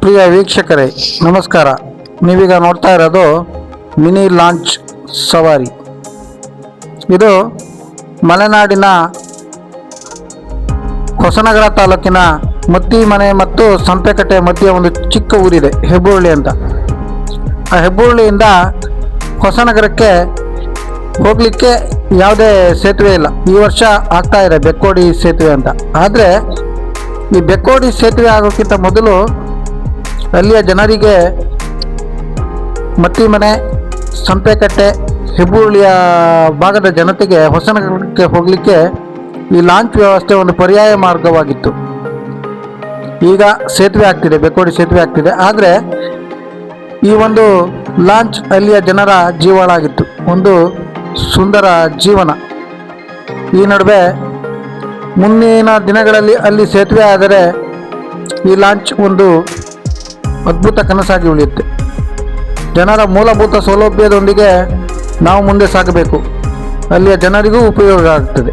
ಪ್ರಿಯ ವೀಕ್ಷಕರೇ, ನಮಸ್ಕಾರ. ನೀವೀಗ ನೋಡ್ತಾ ಇರೋದು ಮಿನಿ ಲಾಂಚ್ ಸವಾರಿ. ಇದು ಮಲೆನಾಡಿನ ಹೊಸನಗರ ತಾಲೂಕಿನ ಮತ್ತಿ ಮನೆ ಮತ್ತು ಸಂಪೆಕಟ್ಟೆ ಮಧ್ಯೆ ಒಂದು ಚಿಕ್ಕ ಊರಿದೆ ಹೆಬ್ಬುಳ್ಳಿ ಅಂತ. ಆ ಹೆಬ್ಬುಳ್ಳಿಯಿಂದ ಹೊಸನಗರಕ್ಕೆ ಹೋಗಲಿಕ್ಕೆ ಯಾವುದೇ ಸೇತುವೆ ಇಲ್ಲ. ಈ ವರ್ಷ ಆಗ್ತಾ ಇದೆ, ಬೆಕ್ಕೋಡಿ ಸೇತುವೆ ಅಂತ. ಆದರೆ ಈ ಬೆಕ್ಕೋಡಿ ಸೇತುವೆ ಆಗೋಕ್ಕಿಂತ ಮೊದಲು ಅಲ್ಲಿಯ ಜನರಿಗೆ ಮತ್ತಿಮನೆ ಸಂಪೆಕಟ್ಟೆ ಹೆಬ್ಬುಳ್ಳಿಯ ಭಾಗದ ಜನತೆಗೆ ಹೊಸನಗರಕ್ಕೆ ಹೋಗಲಿಕ್ಕೆ ಈ ಲಾಂಚ್ ವ್ಯವಸ್ಥೆ ಒಂದು ಪರ್ಯಾಯ ಮಾರ್ಗವಾಗಿತ್ತು. ಈಗ ಸೇತುವೆ ಆಗ್ತಿದೆ, ಬೆಕ್ಕೋಡಿ ಸೇತುವೆ ಆಗ್ತಿದೆ. ಆದರೆ ಈ ಒಂದು ಲಾಂಚ್ ಅಲ್ಲಿಯ ಜನರ ಜೀವಳಾಗಿತ್ತು. ಒಂದು ಸುಂದರ ಜೀವನ. ಈ ನಡುವೆ ಮುಂದಿನ ದಿನಗಳಲ್ಲಿ ಅಲ್ಲಿ ಸೇತುವೆ ಆದರೆ ಈ ಲಾಂಚ್ ಒಂದು ಅದ್ಭುತ ಕನಸಾಗಿ ಉಳಿಯುತ್ತೆ. ಜನರ ಮೂಲಭೂತ ಸೌಲಭ್ಯದೊಂದಿಗೆ ನಾವು ಮುಂದೆ ಸಾಗಬೇಕು. ಅಲ್ಲಿಯ ಜನರಿಗೂ ಉಪಯೋಗ ಆಗ್ತದೆ.